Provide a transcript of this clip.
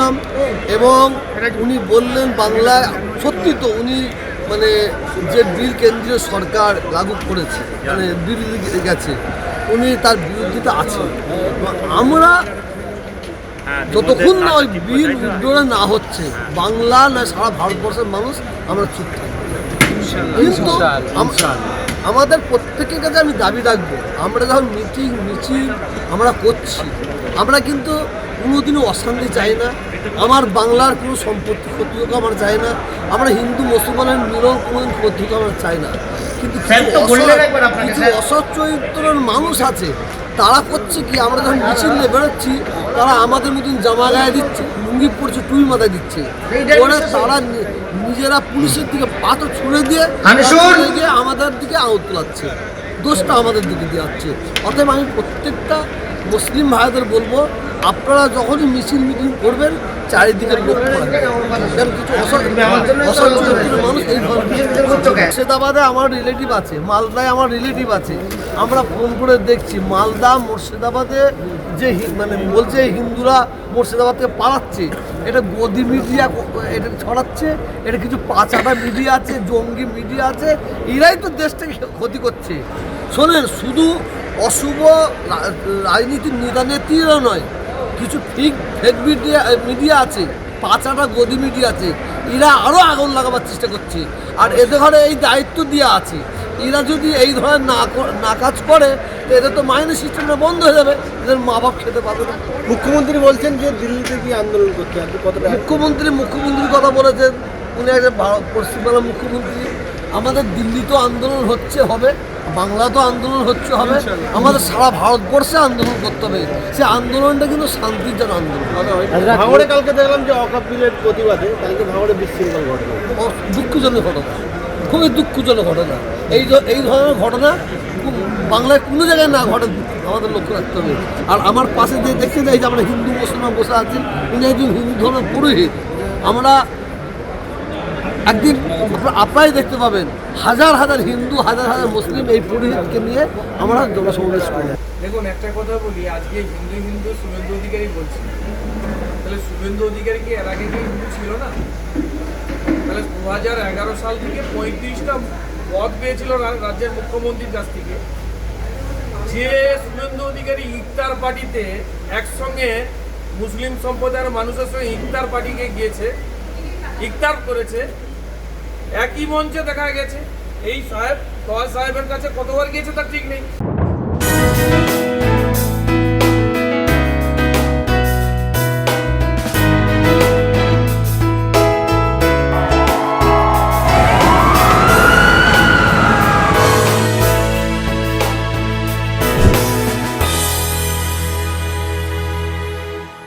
শুনলাম এবং উনি বললেন বাংলায় সত্যি তো উনি মানে যে বিল কেন্দ্রীয় সরকার লাগু করেছে মানে বিরোধী গেছে উনি তার বিরোধিতা আছে আমরা যতক্ষণ না ওই বিল উদ্যোগে না হচ্ছে বাংলা না সারা ভারতবর্ষের মানুষ আমরা চুপ থাকব। কিন্তু আমাদের প্রত্যেকের কাছে আমি দাবি রাখব আমরা যখন মিটিং মিছিল আমরা করছি আমরা কিন্তু কোনোদিনও অশান্তি চাই না। আমার বাংলার কোনো সম্পত্তি ক্ষতি হোক আমরা চাই না। আমরা হিন্দু মুসলমানের মিলন কোনোদিন ক্ষতি হোক আমরা চাই না। কিন্তু কিছু তো বললেন অসৎ- একবার আপনাকে, কিছু স্যার। অসৎ চরিত্রের মানুষ আছে তারা করছে কি? আমরা যখন মিছিল নিয়ে বেরোচ্ছি তারা আমাদের মতন জামা গায়ে দিচ্ছে লুঙ্গি পড়ছে টুই মাথায় দিচ্ছে। ওরা তারা নিজেরা পুলিশের দিকে পাথর ছুঁড়ে দিয়ে দিয়ে আমাদের দিকে আউট তোলাচ্ছে। দোষটা আমাদের দিকে দেওয়াচ্ছে অতএব আমি প্রত্যেকটা মুসলিম ভাইদের বলব, আপনারা যখনই মিছিল মিটিং করবেন, চারিদিকে মানুষ মুর্শিদাবাদে আমার রিলেটিভ আছে, মালদায় আমার রিলেটিভ আছে। আমরা ফোন করে দেখছি, মালদা, মুর্শিদাবাদে যে মানে বলছে হিন্দুরা মুর্শিদাবাদ থেকে পালাচ্ছে। এটা গদি মিডিয়া এটা ছড়াচ্ছে, এটা কিছু পাচাটা মিডিয়া আছে, জঙ্গি মিডিয়া আছে, এরাই তো দেশটাকে ক্ষতি করছে। শোনেন, শুধু অশুভ রাজনীতির নেতা নেত্রীরা নয় কিছু ঠিক ফেক মিডিয়া মিডিয়া আছে পাঁচাটা গদি মিডিয়া আছে এরা আরও আগুন লাগাবার চেষ্টা করছে। আর এদের ঘরে এই দায়িত্ব দেওয়া আছে। এরা যদি এই ধরনের না না কাজ করে তো এদের তো মাইনে সিস্টেমটা বন্ধ হয়ে যাবে। এদের মা বাপ খেতে পাবে না। মুখ্যমন্ত্রী বলছেন যে দিল্লিতে গিয়ে আন্দোলন করতে আপনি কতটা মুখ্যমন্ত্রী মুখ্যমন্ত্রীর কথা বলেছেন। উনি একটা ভারত- পশ্চিমবাংলার মুখ্যমন্ত্রী। আমাদের দিল্লি তো আন্দোলন হচ্ছে হবে। বাংলা তো আন্দোলন হচ্ছে হবে। আমাদের সারা ভারতবর্ষে আন্দোলন করতে হবে। সে আন্দোলনটা কিন্তু শান্তির জন্য আন্দোলন। ভাঙড়ে কালকে দেখলাম যে অকাপ বিলের প্রতিবাদে কালকে ভাঙড়ে বিশৃঙ্খল ঘটনা। দুঃখজনক ঘটনা। খুবই দুঃখজনক ঘটনা। এই এই ধরনের ঘটনা বাংলায় কোনো জায়গায় না ঘটে আমাদের লক্ষ্য রাখতে হবে। আর আমার পাশে যে দেখছেন এই যে আমরা হিন্দু মুসলমান বসে আছি উনি একজন হিন্দু ধর্মের পুরোহিত। আমরা একদিন আপনারা- আপনারাই দেখতে পাবেন হাজার হাজার হিন্দু, হাজার হাজার মুসলিম এই পুরোহিতকে নিয়ে আমরা জনসমাবেশ করি। দেখুন, একটা কথা বলি, আজকে হিন্দু হিন্দু শুভেন্দু অধিকারী বলছি। তাহলে শুভেন্দু অধিকারী কি এর আগে কি হিন্দু ছিল না? তাহলে দু হাজার এগারো সাল থেকে পঁয়ত্রিশটা পদ পেয়েছিল রাজ্যের মুখ্যমন্ত্রীর কাছ থেকে। যে শুভেন্দু অধিকারী ইফতার পার্টিতে একসঙ্গে মুসলিম সম্প্রদায়ের মানুষের সঙ্গে ইফতার পার্টিকে গিয়েছে ইফতার করেছে একই মঞ্চে দেখা গেছে। এই সাহেব সাহেবের কাছে কতবার গিয়েছে তার ঠিক নেই।